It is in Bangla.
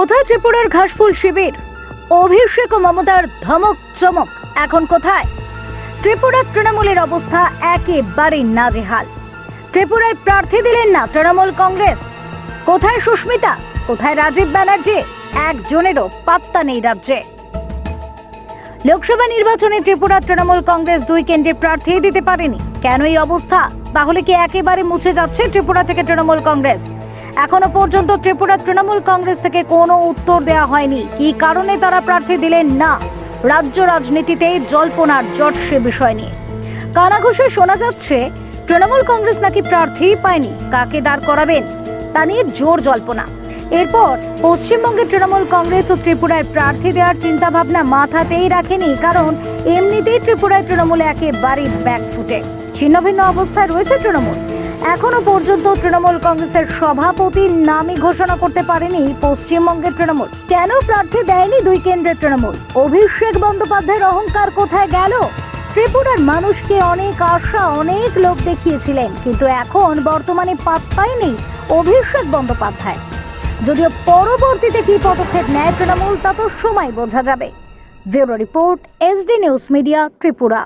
কোথায় ত্রিপুরার ঘাসফুল শিবির? অভিষেক ও মমতার ধমক, চমক। এখন কোথায়? ত্রিপুরার তৃণমূলের অবস্থা একেবারে নাজেহাল। ত্রিপুরায় প্রার্থী দিলেন না তৃণমূল কংগ্রেস। কোথায় সুস্মিতা? কোথায় রাজীব ব্যানার্জি? একজনেরও পাত্তা নেই রাজ্যে। লোকসভা নির্বাচনে ত্রিপুরা তৃণমূল কংগ্রেস দুই কেন্দ্রে প্রার্থী দিতে পারেনি। কেন এই অবস্থা? তাহলে কি একেবারে মুছে যাচ্ছে ত্রিপুরা থেকে তৃণমূল কংগ্রেস? এখনও পর্যন্ত ত্রিপুরা তৃণমূল কংগ্রেস থেকে কোনো উত্তর দেওয়া হয়নি। কি কারণে তারা প্রার্থী দিলেন না? রাজ্য রাজনীতিতে জল্পনার জট সে বিষয় নিয়ে। কানাঘুষে শোনা যাচ্ছে, তৃণমূল কংগ্রেস নাকি প্রার্থীই পায়নি। কাকে দাঁড় করাবেন? তা নিয়ে জোর জল্পনা। এরপর পশ্চিমবঙ্গে তৃণমূল কংগ্রেস ও ত্রিপুরায় প্রার্থী দেওয়ার চিন্তা ভাবনা মাথাতেই রাখেনি, কারণ এমনিতেই ত্রিপুরায় তৃণমূল একেবারেই ব্যাকফুটে ছিন্ন ভিন্ন অবস্থায় রয়েছে তৃণমূল। এখনও পর্যন্ত তৃণমূল কংগ্রেসের সভাপতির নামই ঘোষণা করতে পারেনি পশ্চিমবঙ্গের তৃণমূল। কেন প্রার্থী দেয়নি দুই কেন্দ্রের তৃণমূল? অভিষেক বন্দ্যোপাধ্যায়ের অহংকার কোথায় গেল? ত্রিপুরার মানুষকে অনেক আশা, অনেক লোক দেখিয়েছিলেন, কিন্তু এখন বর্তমানে পাত্তাই নেই অভিষেক বন্দ্যোপাধ্যায়। যদিও পরবর্তীতে কি পদক্ষেপ নেয় তৃণমূল, তা তো সময় বোঝা যাবে। Bureau report SD news media, Tripura.